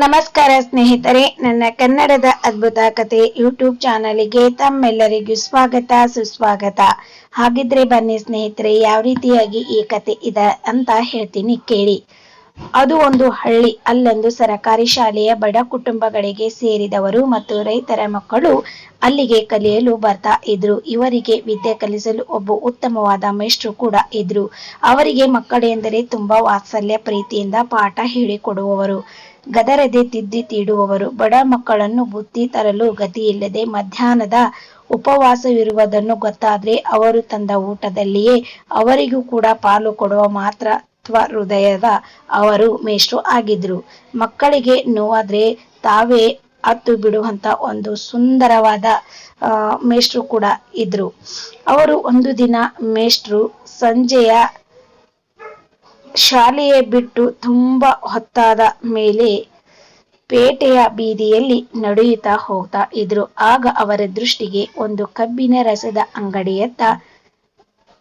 ನಮಸ್ಕಾರ ಸ್ನೇಹಿತರೆ, ನನ್ನ ಕನ್ನಡದ ಅದ್ಭುತ ಕತೆ ಯೂಟ್ಯೂಬ್ ಚಾನಲ್ಗೆ ತಮ್ಮೆಲ್ಲರಿಗೂ ಸ್ವಾಗತ, ಸುಸ್ವಾಗತ. ಹಾಗಿದ್ರೆ ಬನ್ನಿ ಸ್ನೇಹಿತರೆ, ಯಾವ ರೀತಿಯಾಗಿ ಈ ಕತೆ ಇದೆ ಅಂತ ಹೇಳ್ತೀನಿ ಕೇಳಿ. ಅದು ಒಂದು ಹಳ್ಳಿ ಅಲ್ಲೊಂದು ಸರಕಾರಿ ಶಾಲೆಯ ಬಡ ಕುಟುಂಬಗಳಿಗೆ ಸೇರಿದವರು ಮತ್ತು ರೈತರ ಮಕ್ಕಳು ಅಲ್ಲಿಗೆ ಕಲಿಯಲು ಬರ್ತಾ ಇದ್ರು. ಇವರಿಗೆ ವಿದ್ಯೆ ಕಲಿಸಲು ಒಬ್ಬ ಉತ್ತಮವಾದ ಮೇಷ್ಟ್ರು ಕೂಡ ಇದ್ರು. ಅವರಿಗೆ ಮಕ್ಕಳೆಂದರೆ ತುಂಬಾ ವಾತ್ಸಲ್ಯ, ಪ್ರೀತಿಯಿಂದ ಪಾಠ ಹೇಳಿಕೊಡುವವರು, ಗದರದೆ ತಿದ್ದಿ ತೀಡುವವರು. ಬಡ ಮಕ್ಕಳನ್ನು ಬುತ್ತಿ ತರಲು ಗತಿಯಿಲ್ಲದೆ ಮಧ್ಯಾಹ್ನದ ಉಪವಾಸವಿರುವುದನ್ನು ಗೊತ್ತಾದ್ರೆ ಅವರು ತಂದ ಊಟದಲ್ಲಿಯೇ ಅವರಿಗೂ ಕೂಡ ಪಾಲು ಕೊಡುವ ಮಾತ್ರ ಹೃದಯದ ಅವರು ಮೇಷ್ಟ್ರು ಆಗಿದ್ರು. ಮಕ್ಕಳಿಗೆ ನೋವಾದ್ರೆ ತಾವೇ ಹತ್ತು ಬಿಡುವಂತ ಒಂದು ಸುಂದರವಾದ ಮೇಷ್ಟ್ರು ಕೂಡ ಇದ್ರು. ಅವರು ಒಂದು ದಿನ ಮೇಷ್ಟ್ರು ಸಂಜೆಯ ಶಾಲೆಯೇ ಬಿಟ್ಟು ತುಂಬಾ ಹೊತ್ತಾದ ಮೇಲೆ ಪೇಟೆಯ ಬೀದಿಯಲ್ಲಿ ನಡೆಯುತ್ತಾ ಹೋಗ್ತಾ ಇದ್ರು. ಆಗ ಅವರ ದೃಷ್ಟಿಗೆ ಒಂದು ಕಬ್ಬಿನ ರಸದ ಅಂಗಡಿಯತ್ತ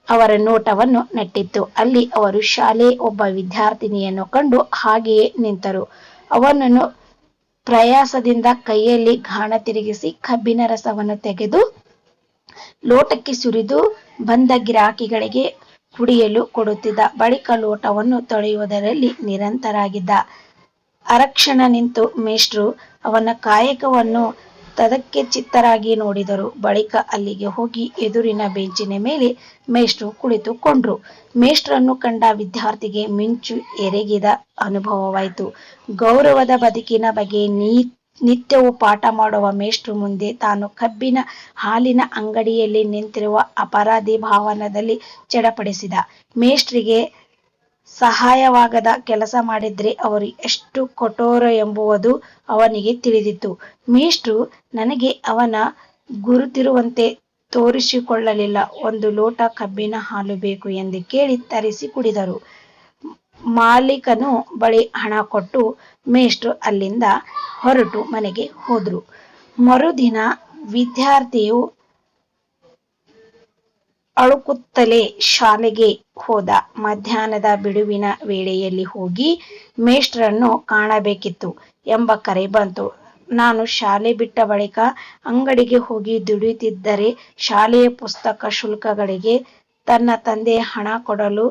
ಅವರ ನೋಟವನ್ನು ನೆಟ್ಟಿತ್ತು. ಅಲ್ಲಿ ಅವರು ಶಾಲೆ ಒಬ್ಬ ವಿದ್ಯಾರ್ಥಿನಿಯನ್ನು ಕಂಡು ಹಾಗೆಯೇ ನಿಂತರು. ಅವನನ್ನು ಪ್ರಯಾಸದಿಂದ ಕೈಯಲ್ಲಿ ಘಾಣ ತಿರುಗಿಸಿ ಕಬ್ಬಿನ ರಸವನ್ನು ತೆಗೆದು ಲೋಟಕ್ಕೆ ಸುರಿದು ಬಂದ ಗಿರಾಕಿಗಳಿಗೆ ಕುಡಿಯಲು ಕೊಡುತ್ತಿದ್ದ ಬಳಿಕ ಲೋಟವನ್ನು ತೊಳೆಯುವುದರಲ್ಲಿ ನಿರಂತರಾಗಿದ್ದ. ಅರಕ್ಷಣ ನಿಂತು ಮೇಷ್ಟ್ರು ಅವನ ಕಾಯಕವನ್ನು ತದಕ್ಕೆ ಚಿತ್ತರಾಗಿ ನೋಡಿದರು. ಬಳಿಕ ಅಲ್ಲಿಗೆ ಹೋಗಿ ಎದುರಿನ ಬೆಂಚಿನ ಮೇಲೆ ಮೇಷ್ಟ್ರು ಕುಳಿತುಕೊಂಡ್ರು. ಮೇಷ್ಟ್ರನ್ನು ಕಂಡ ವಿದ್ಯಾರ್ಥಿಗೆ ಮಿಂಚು ಎರೆಗಿದ ಅನುಭವವಾಯಿತು. ಗೌರವದ ಬದುಕಿನ ಬಗ್ಗೆ ನೀ, ನಿತ್ಯವೂ ಪಾಠ ಮಾಡುವ ಮೇಷ್ಟ್ರು ಮುಂದೆ ತಾನು ಕಬ್ಬಿನ ಹಾಲಿನ ಅಂಗಡಿಯಲ್ಲಿ ನಿಂತಿರುವ ಅಪರಾಧಿ ಭಾವನದಲ್ಲಿ ಚಡಪಡಿಸಿದ. ಮೇಷ್ಟ್ರಿಗೆ ಸಹಾಯವಾಗದ ಕೆಲಸ ಮಾಡಿದ್ರೆ ಅವರು ಎಷ್ಟು ಕಠೋರ ಎಂಬುವುದು ಅವನಿಗೆ ತಿಳಿದಿತ್ತು. ಮೇಷ್ಟ್ರು ನನಗೆ ಅವನ ಗುರುತಿರುವಂತೆ ತೋರಿಸಿಕೊಳ್ಳಲಿಲ್ಲ. ಒಂದು ಲೋಟ ಕಬ್ಬಿನ ಹಾಲು ಬೇಕು ಎಂದು ಕೇಳಿ ತರಿಸಿ ಕುಡಿದರು. ಮಾಲೀಕನು ಬಳಿ ಹಣ ಕೊಟ್ಟು ಮೇಷ್ಟ್ರು ಅಲ್ಲಿಂದ ಹೊರಟು ಮನೆಗೆ ಹೋದ್ರು. ಮರುದಿನ ವಿದ್ಯಾರ್ಥಿಯು ಅಳುಕುತ್ತಲೇ ಶಾಲೆಗೆ ಹೋದ ಮಧ್ಯಾಹ್ನದ ಬಿಡುವಿನ ವೇಳೆಯಲ್ಲಿ ಹೋಗಿ ಮೇಷ್ಟ್ರನ್ನು ಕಾಣಬೇಕಿತ್ತು ಎಂಬ ಕರೆ ಬಂತು. ನಾನು ಶಾಲೆ ಬಿಟ್ಟ ಬಳಿಕ ಅಂಗಡಿಗೆ ಹೋಗಿ ದುಡಿಯುತ್ತಿದ್ದರೆ ಶಾಲೆಯ ಪುಸ್ತಕ ಶುಲ್ಕಗಳಿಗೆ ತನ್ನ ತಂದೆ ಹಣ ಕೊಡಲು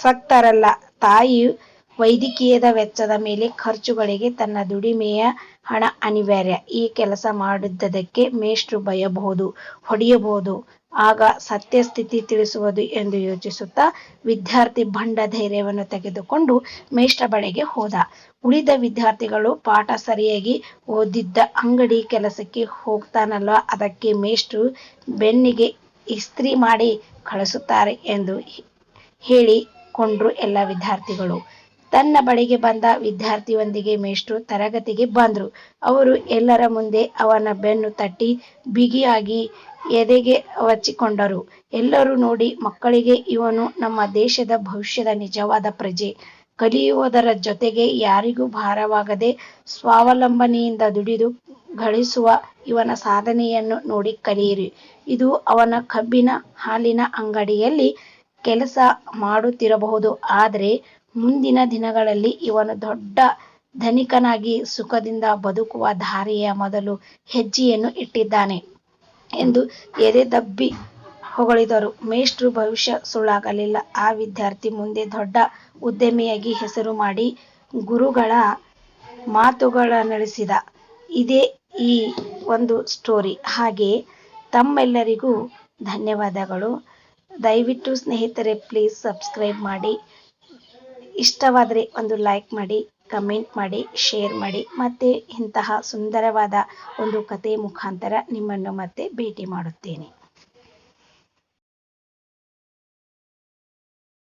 ಸಕ್ತರಲ್ಲ. ತಾಯಿ ವೈದ್ಯಕೀಯದ ವೆಚ್ಚದ ಮೇಲೆ ಖರ್ಚುಗಳಿಗೆ ತನ್ನ ದುಡಿಮೆಯ ಹಣ ಅನಿವಾರ್ಯ. ಈ ಕೆಲಸ ಮಾಡಿದ್ದಕ್ಕೆ ಮೇಷ್ಟ್ರು ಬಯಬಹುದು ಹೊಡೆಯಬಹುದು. ಆಗ ಸತ್ಯ ಸ್ಥಿತಿ ತಿಳಿಸುವುದು ಎಂದು ಯೋಚಿಸುತ್ತಾ ವಿದ್ಯಾರ್ಥಿ ಬಂಡ ಧೈರ್ಯವನ್ನು ತೆಗೆದುಕೊಂಡು ಮೇಷ್ಟ್ರ ಬಳಿಗೆ ಹೋದ. ಉಳಿದ ವಿದ್ಯಾರ್ಥಿಗಳು ಪಾಠ ಸರಿಯಾಗಿ ಓದಿದ್ದ ಅಂಗಡಿ ಕೆಲಸಕ್ಕೆ ಹೋಗ್ತಾನಲ್ಲ, ಅದಕ್ಕೆ ಮೇಷ್ಟ್ರು ಬೆನ್ನಿಗೆ ಇಸ್ತ್ರಿ ಮಾಡಿ ಕಳಿಸುತ್ತಾರೆ ಎಂದು ಹೇಳಿಕೊಂಡ್ರು ಎಲ್ಲ ವಿದ್ಯಾರ್ಥಿಗಳು. ತನ್ನ ಬಳಿಗೆ ಬಂದ ವಿದ್ಯಾರ್ಥಿಯೊಂದಿಗೆ ಮೇಷ್ಟ್ರು ತರಗತಿಗೆ ಬಂದ್ರು. ಅವರು ಎಲ್ಲರ ಮುಂದೆ ಅವನ ಬೆನ್ನು ತಟ್ಟಿ ಬಿಗಿಯಾಗಿ ಎದೆಗೆ ವಚ್ಚಿಕೊಂಡರು ಎಲ್ಲರೂ ನೋಡಿ ಮಕ್ಕಳಿಗೆ ಇವನು ನಮ್ಮ ದೇಶದ ಭವಿಷ್ಯದ ನಿಜವಾದ ಪ್ರಜೆ. ಕಲಿಯುವುದರ ಜೊತೆಗೆ ಯಾರಿಗೂ ಭಾರವಾಗದೆ ಸ್ವಾವಲಂಬನೆಯಿಂದ ದುಡಿದು ಗಳಿಸುವ ಇವನ ಸಾಧನೆಯನ್ನು ನೋಡಿ ಕಲಿಯಿರಿ. ಇದು ಅವನ ಕಬ್ಬಿನ ಹಾಲಿನ ಅಂಗಡಿಯಲ್ಲಿ ಕೆಲಸ ಮಾಡುತ್ತಿರಬಹುದು. ಆದರೆ ಮುಂದಿನ ದಿನಗಳಲ್ಲಿ ಇವನು ದೊಡ್ಡ ಧನಿಕನಾಗಿ ಸುಖದಿಂದ ಬದುಕುವ ದಾರಿಯ ಮೊದಲು ಹೆಜ್ಜೆಯನ್ನು ಇಟ್ಟಿದ್ದಾನೆ. ಎಂದು ಎದೆದಬ್ಬಿ ಹೊಗಳಿದರು. ಮೇಷ್ಟ್ರು ಭವಿಷ್ಯ ಸುಳ್ಳಾಗಲಿಲ್ಲ. ಆ ವಿದ್ಯಾರ್ಥಿ ಮುಂದೆ ದೊಡ್ಡ ಉದ್ಯಮಿಯಾಗಿ ಹೆಸರು ಮಾಡಿ ಗುರುಗಳ ಮಾತುಗಳ ನಡೆಸಿದ. ಇದೇ ಈ ಒಂದು ಸ್ಟೋರಿ. ಹಾಗೆ ತಮ್ಮೆಲ್ಲರಿಗೂ ಧನ್ಯವಾದಗಳು. ದಯವಿಟ್ಟು ಸ್ನೇಹಿತರೆ, ಪ್ಲೀಸ್ ಸಬ್ಸ್ಕ್ರೈಬ್ ಮಾಡಿ. ಇಷ್ಟವಾದರೆ ಒಂದು ಲೈಕ್ ಮಾಡಿ. ಕಮೆಂಟ್ ಮಾಡಿ ಶೇರ್ ಮಾಡಿ. ಮತ್ತೆ ಇಂತಹ ಸುಂದರವಾದ ಒಂದು ಕಥೆ ಮುಖಾಂತರ ನಿಮ್ಮನ್ನು ಮತ್ತೆ ಭೇಟಿ ಮಾಡುತ್ತೇನೆ.